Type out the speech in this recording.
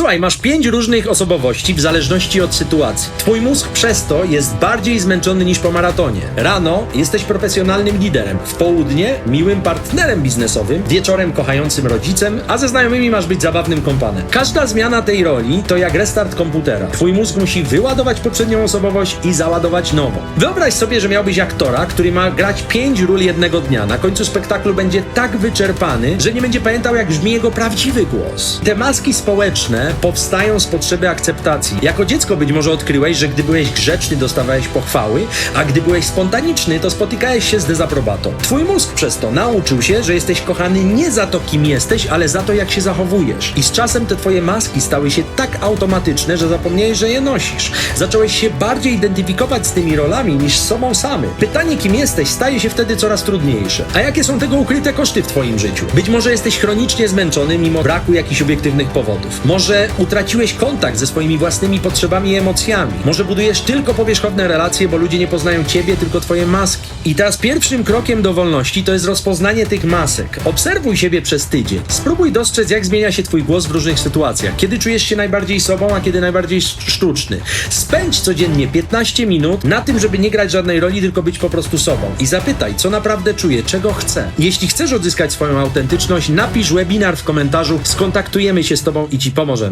Słuchaj, masz pięć różnych osobowości w zależności od sytuacji. Twój mózg przez to jest bardziej zmęczony niż po maratonie. Rano jesteś profesjonalnym liderem, w południe miłym partnerem biznesowym, wieczorem kochającym rodzicem, a ze znajomymi masz być zabawnym kompanem. Każda zmiana tej roli to jak restart komputera. Twój mózg musi wyładować poprzednią osobowość i załadować nową. Wyobraź sobie, że miałbyś aktora, który ma grać pięć ról jednego dnia. Na końcu spektaklu będzie tak wyczerpany, że nie będzie pamiętał, jak brzmi jego prawdziwy głos. Te maski społeczne powstają z potrzeby akceptacji. Jako dziecko być może odkryłeś, że gdy byłeś grzeczny, dostawałeś pochwały, a gdy byłeś spontaniczny, to spotykałeś się z dezaprobatą. Twój mózg przez to nauczył się, że jesteś kochany nie za to, kim jesteś, ale za to, jak się zachowujesz. I z czasem te twoje maski stały się tak automatyczne, że zapomniałeś, że je nosisz. Zacząłeś się bardziej identyfikować z tymi rolami niż z sobą samym. Pytanie, kim jesteś, staje się wtedy coraz trudniejsze. A jakie są tego ukryte koszty w twoim życiu? Być może jesteś chronicznie zmęczony mimo braku jakichś obiektywnych powodów. Może utraciłeś kontakt ze swoimi własnymi potrzebami i emocjami. Może budujesz tylko powierzchowne relacje, bo ludzie nie poznają ciebie, tylko twoje maski. I teraz pierwszym krokiem do wolności to jest rozpoznanie tych masek. Obserwuj siebie przez tydzień. Spróbuj dostrzec, jak zmienia się twój głos w różnych sytuacjach. Kiedy czujesz się najbardziej sobą, a kiedy najbardziej sz- sztuczny. Spędź codziennie 15 minut na tym, żeby nie grać żadnej roli, tylko być po prostu sobą. I zapytaj, co naprawdę czuję, czego chcę. Jeśli chcesz odzyskać swoją autentyczność, napisz webinar w komentarzu, skontaktujemy się z tobą i ci pomożemy.